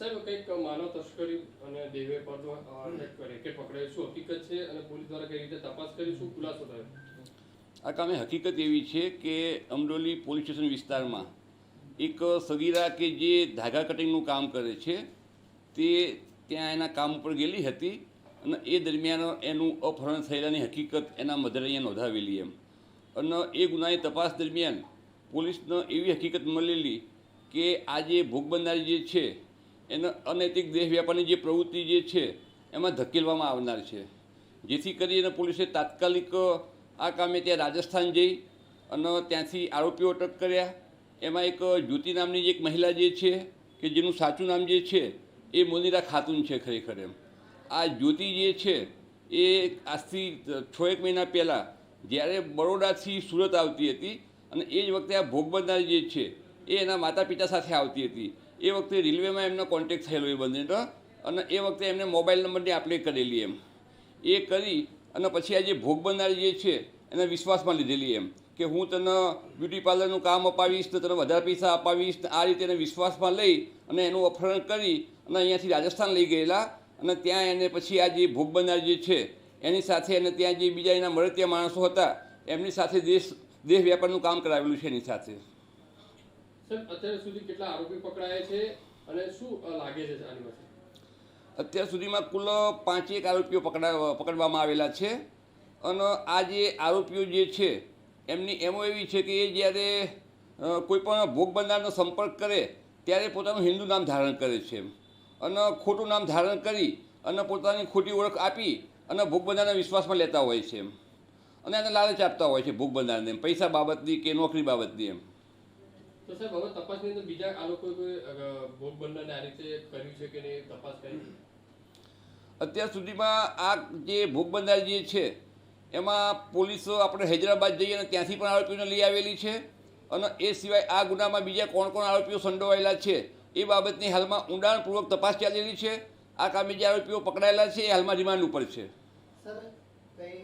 સાહેબ કંઈક માનવ તસ્કરી અને દેવે પર રેકેટ પકડાયું શું હકીકત છે અને પોલીસ દ્વારા કઈ રીતે તપાસ કરી શું ખુલાસો થયો? આ કામે હકીકત એવી છે કે અમરોલી પોલીસ સ્ટેશન વિસ્તારમાં એક સગીરા કે જે ધાગા કટિંગનું કામ કરે છે તે ત્યાં એના કામ ઉપર ગયેલી હતી અને એ દરમિયાન એનું અપહરણ થયેલાની હકીકત એના મધરે અહીંયા નોંધાવેલી એમ. અને એ ગુનાની તપાસ દરમિયાન પોલીસને એવી હકીકત મળેલી કે આ જે ભોગ બનનારી જે છે એને અનૈતિક દેહ વ્યાપારની જે પ્રવૃત્તિ જે છે, એમાં ધકેલવામાં આવનાર છે. જેથી કરીને પોલીસે તાત્કાલિક આ કામે ત્યાં રાજસ્થાન જઈ અને ત્યાંથી આરોપીઓ અટક કર્યા. એમાં એક જ્યોતિ નામની એક મહિલા જે છે, કે જેનું સાચું નામ જે છે, એ મોનીરા ખાતુન છે ખરેખર એમ. આ જ્યોતિ જે છે, એ આજથી છ એક મહિના પહેલાં જ્યારે બરોડાથી સુરત આવતી હતી અને એ જ વખતે આ ભોગ બનનાર જે છે, એ એના માતા પિતા સાથે આવતી હતી. એ વખતે રેલવેમાં એમનો કોન્ટેક્ટ થયેલો એ બંનેનો અને એ વખતે એમને મોબાઈલ નંબરની આપણે કરેલી એમ. એ કરી અને પછી આ જે ભોગ બનનારી જે છે, એને વિશ્વાસમાં લીધેલી એમ કે હું તને બ્યુટી પાર્લરનું કામ અપાવીશ, તો તને વધારે પૈસા અપાવીશ આ રીતે એને વિશ્વાસમાં લઈ અને એનું અપહરણ કરી અને અહીંયાથી રાજસ્થાન લઈ ગયેલા અને ત્યાં એને પછી આ જે ભોગ બનનાર જે છે, એની સાથે અને ત્યાં જે બીજા એના મળતિયા માણસો હતા, એમની સાથે દેશ દેશ વ્યાપારનું કામ કરાવેલું છે એની સાથે. અત્યાર સુધીમાં કુલ પાંચેક આરોપીઓ પકડા, પકડવામાં આવેલા છે. અને આ જે આરોપીઓ જે છે, એમની એમો એવી છે કે એ જ્યારે કોઈ પણ ભોગ બનનારનો સંપર્ક કરે, ત્યારે પોતાનું હિન્દુ નામ ધારણ કરે છે અને ખોટું નામ ધારણ કરી અને પોતાની ખોટી ઓળખ આપી અને ભોગ બનનારના વિશ્વાસમાં લેતા હોય છે અને એને લાલચ આપતા હોય છે ભોગ બનનારને પૈસા બાબતની કે નોકરી બાબતની એમ. તો સાહેબ હવે તપાસની અંદર બીજા આ લોકો ભોગ બનનારને આ રીતે કર્યું છે કે નહીં તપાસ કરી અત્યાર સુધીમાં આ જે ભોગ બંધાર જે છે એમાં પોલીસ આપણે હૈદરાબાદ જઈએ અને ત્યાંથી પણ આરોપીઓને લઈ આવેલી છે અને એ સિવાય આ ગુનામાં બીજા કોણ કોણ આરોપીઓ સંડોવાયેલા છે એ બાબતની હાલમાં ઊંડાણપૂર્વક તપાસ ચાલેલી છે. આ કામે જે આરોપીઓ પકડાયેલા છે એ હાલમાં રિમાન્ડ ઉપર છે. સર કઈ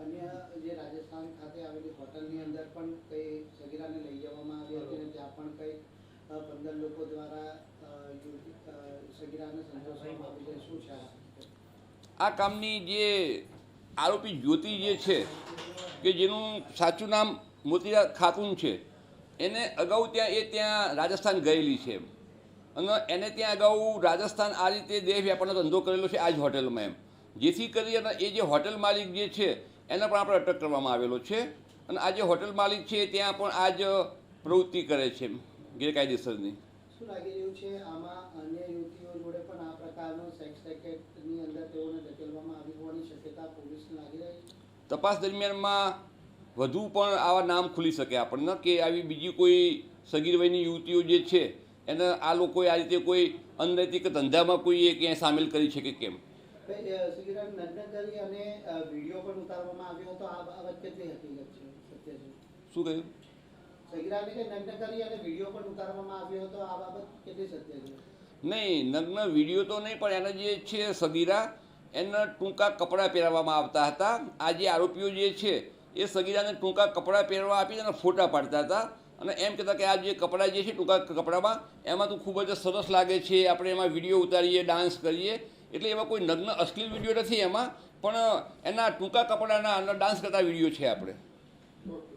અન્ય જે રાજસ્થાન ખાતે આવેલી હોટલની અંદર પણ કઈ સગીરાને લઈ જવામાં આવી હતી ત્યાં પણ કઈ પંદર લોકો દ્વારા સગીરાને સંતોષવામાં આવી શું છે આ? કામની જે આરોપી જ્યોતિ જે છે, કે જેનું સાચું નામ મોતીરા ખાતુન છે, એને અગાઉ ત્યાં, એ ત્યાં રાજસ્થાન ગયેલી છે અને એને ત્યાં અગાઉ રાજસ્થાન આ રીતે દેહ વ્યાપારનો ધંધો કરેલો છે આ જ હોટલમાં એમ. જેથી કરી અને એ જે હોટેલ માલિક જે છે, એને પણ આપણે અટક કરવામાં આવેલો છે. અને આ જે હોટેલ માલિક છે ત્યાં પણ આ જ પ્રવૃત્તિ કરે છે ગેરકાયદેસરની. શું લાગી રહ્યું છે આમાં અન્ય યુવતીઓ જોડે પણ આ પ્રકારનું સેક્સ રેકેટની અંદર તેઓને ધકેલવામાં આવી હોવાની શક્યતા પોલીસને લાગી રહી છે? તપાસ દરમિયાનમાં વધુ પણ આવા નામ ખુલી શકે આપણને કે આવી બીજી કોઈ સગીર વયની યુવતીઓ જે છે એને આ લોકોએ આ રીતે કોઈ અનૈતિક ધંધામાં કોઈએ ક્યાંય સામેલ કરી છે કે કેમ કઈ, નગ્ન કરી અને વીડિયો પણ ઉતારવામાં આવ્યો હતો. આ બાબત કેટલી હકીકત છે. શું કહ્યું? નહીં નગ્ન વીડિયો તો નહીં પણ એના જે છે સગીરા એના ટૂંકા કપડાં પહેરાવવામાં આવતા હતા. આ જે આરોપીઓ જે છે એ સગીરાને ટૂંકા કપડાં પહેરવા આપી અને ફોટા પાડતા હતા. અને એમ કહેતા કે આ જે કપડાં જે છે ટૂંકા કપડામાં એમાં તો ખૂબ જ સરસ લાગે છે. આપણે એમાં વીડિયો ઉતારીએ ડાન્સ કરીએ. એટલે એમાં કોઈ નગ્ન અશ્લીલ વીડિયો નથી એમાં પણ એના ટૂંકા કપડાના ડાન્સ કરતા વીડિયો છે આપણે. Well,